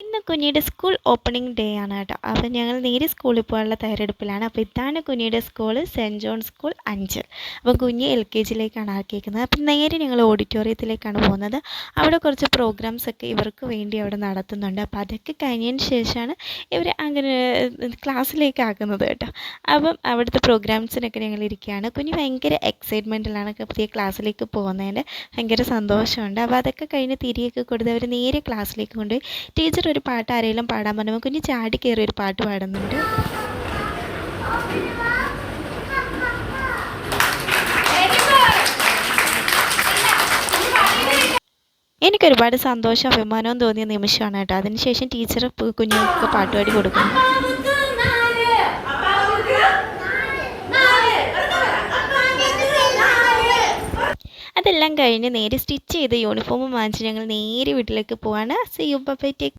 ഇന്ന് കുഞ്ഞിയുടെ school opening day ആണ് കേട്ടോ. അപ്പോൾ ഞങ്ങൾ നേരെ സ്കൂളിൽ പോകാനുള്ള തയ്യാറെടുപ്പിലാണ്. അപ്പോൾ ഇതാണ് കുഞ്ഞിയുടെ school Saint John school Anchal അപ്പോൾ കുഞ്ഞ് എൽ കെ ജിയിലേക്കാണ് ആക്കിയിരിക്കുന്നത് അപ്പം നേരെ ഞങ്ങൾ ഓഡിറ്റോറിയത്തിലേക്കാണ് പോകുന്നത്. അവിടെ കുറച്ച് പ്രോഗ്രാംസ് ഒക്കെ ഇവർക്ക് വേണ്ടി അവിടെ നടത്തുന്നുണ്ട്. അപ്പോൾ അതൊക്കെ കഴിഞ്ഞതിന് ശേഷമാണ് ഇവർ അങ്ങനെ ക്ലാസ്സിലേക്ക് ആക്കുന്നത് കേട്ടോ. അപ്പം അവിടുത്തെ പ്രോഗ്രാംസിനൊക്കെ ഞങ്ങൾ ഇരിക്കുകയാണ്. കുഞ്ഞ് ഭയങ്കര എക്സൈറ്റ്മെന്റിലാണ് പുതിയ ക്ലാസ്സിലേക്ക് പോകുന്നതിന്റെ ഭയങ്കര സന്തോഷമുണ്ട്. അപ്പോൾ അതൊക്കെ കഴിഞ്ഞ് തിരിയൊക്കെ കൊടുത്ത് അവർ നേരെ ക്ലാസ്സിലേക്ക് കൊണ്ടുപോയി. ടീച്ചർ ഒരു പാട്ട് ആരെങ്കിലും പാടാൻ പറഞ്ഞാൽ കുഞ്ഞ് ചാടി കയറി ഒരു പാട്ട് പാടുന്നുണ്ട്. എനിക്കൊരുപാട് സന്തോഷം അഭിമാനവും തോന്നിയ നിമിഷമാണ് കേട്ടോ. അതിനുശേഷം ടീച്ചർ കുഞ്ഞുങ്ങൾക്ക് പാട്ടുപാടി കൊടുക്കും അതെല്ലാം കഴിഞ്ഞ് നേരെ സ്റ്റിച്ച് ചെയ്ത് യൂണിഫോം വാങ്ങിച്ച് ഞങ്ങൾ നേരെ വീട്ടിലേക്ക് പോവാണ്. C U bye take